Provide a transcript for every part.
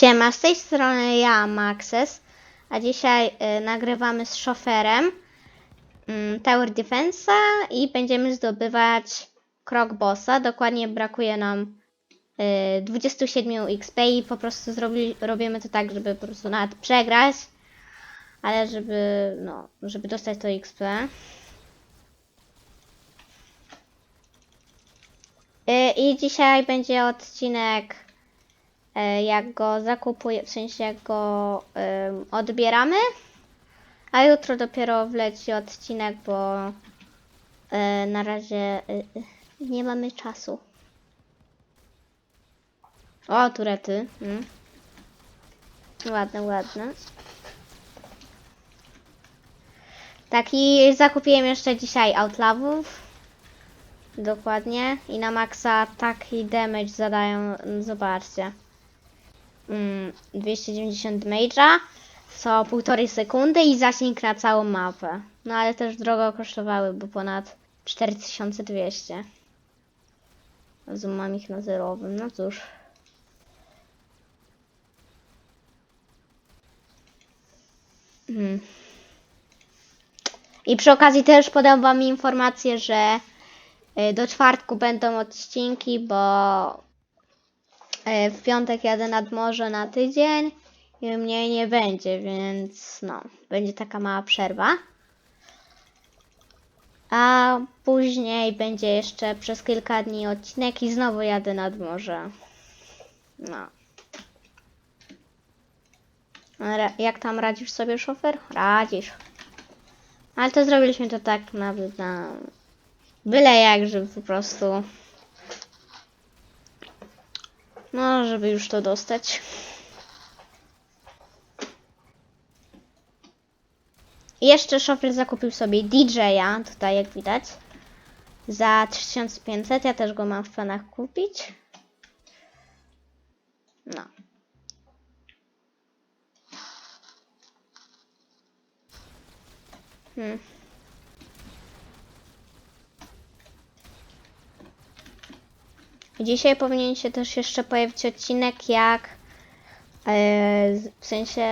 Siema, z tej strony ja, Maxes, a dzisiaj y, nagrywamy z szoferem mm, Tower Defense'a i będziemy zdobywać krok bossa. Dokładnie brakuje nam y, 27 XP i po prostu zrobi, robimy to tak, żeby po prostu nawet przegrać, ale żeby, no, żeby dostać to XP. Y, I dzisiaj będzie odcinek jak go zakupuję, w sensie jak go odbieramy, a jutro dopiero wleci odcinek, bo e, na razie e, e, nie mamy czasu. O, turety. Mm. Ładne, ładne. Tak i zakupiłem jeszcze dzisiaj outlawów. Dokładnie. I na maksa taki damage zadają, zobaczcie. Mm, 290 damage'a co półtorej sekundy i zasięg na całą mapę. No ale też drogo kosztowały, bo ponad 4200. Zoom mam ich na zerowym, no cóż. Mm. I przy okazji też podam wam informację, że y, do czwartku będą odcinki, bo w piątek jadę nad morze na tydzień i mnie nie będzie, więc no, będzie taka mała przerwa. A później będzie jeszcze przez kilka dni odcinek i znowu jadę nad morze. No. Jak tam radzisz sobie, szofer? Radzisz. Ale to zrobiliśmy to tak nawet na... Byle jak, żeby po prostu... No, żeby już to dostać. Jeszcze szofer zakupił sobie DJ-a, tutaj jak widać, za 3500. Ja też go mam w planach kupić. No. Hmm. Dzisiaj powinien się też jeszcze pojawić odcinek, jak e, w sensie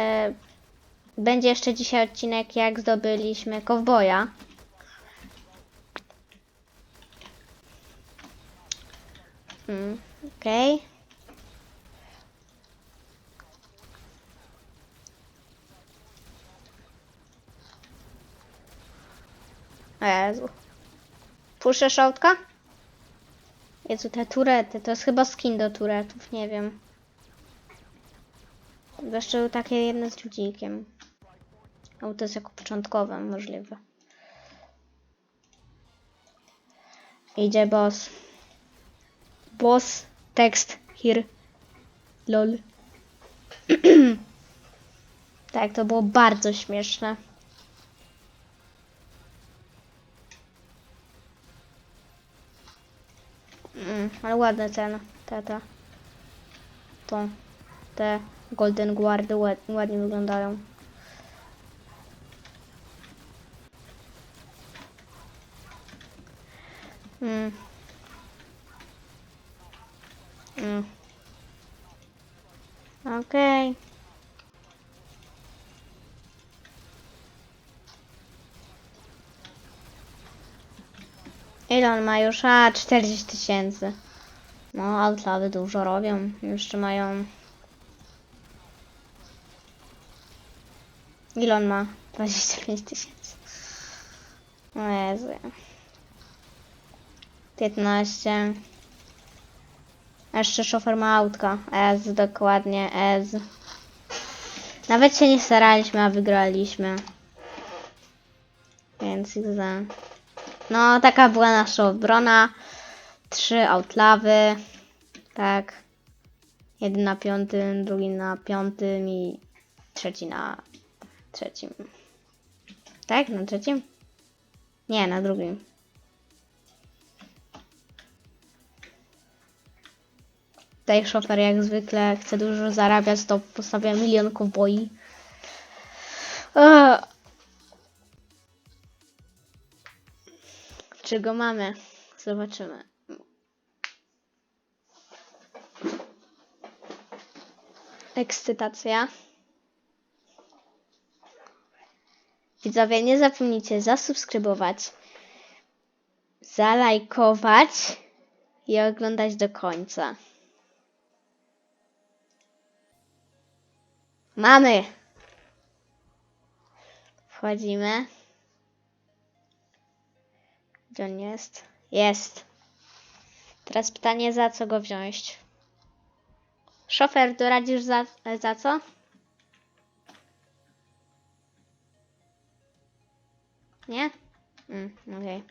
będzie jeszcze dzisiaj odcinek, jak zdobyliśmy kowboja. Mm, Okej. O Jezu. Puszczę szałtka? Jezu, te turety, to jest chyba skin do turetów, nie wiem. Jeszcze takie jedno z ludzikiem. Albo to jest jako początkowe, możliwe. Idzie boss. Boss, tekst, here. Lol. tak, to było bardzo śmieszne. Mm, ale ładne ceny, te, te. To, te Golden Guardy ład, ładnie wyglądają. Mm. Mm. Ile on ma już? A, 40 tysięcy. No, outlawy dużo robią. Jeszcze mają... Ile on ma? 25 tysięcy. O Jezu. 15. A Jeszcze szofer ma autka. Ez, dokładnie, Ez. Nawet się nie staraliśmy, a wygraliśmy. Więc za. No, taka była nasza obrona. Trzy outlawy. Tak. Jeden na piątym, drugi na piątym i trzeci na trzecim. Tak? Na trzecim? Nie, na drugim. Tutaj szofer jak zwykle chce dużo zarabiać, to postawia milion kowboi. Eee. Czy go mamy? Zobaczymy. ekscytacja. Widzowie, nie zapomnijcie zasubskrybować, zalajkować i oglądać do końca. Mamy! Wchodzimy. Gdzie on jest? Jest. Teraz pytanie, za co go wziąć? Szofer, doradzisz za, za co? Nie? Mm, okej.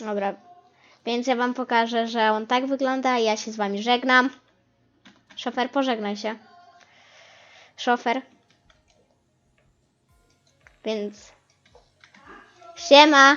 Dobra. Więc ja wam pokażę, że on tak wygląda ja się z wami żegnam. Szofer, pożegnaj się. Szofer. Więc... Siema!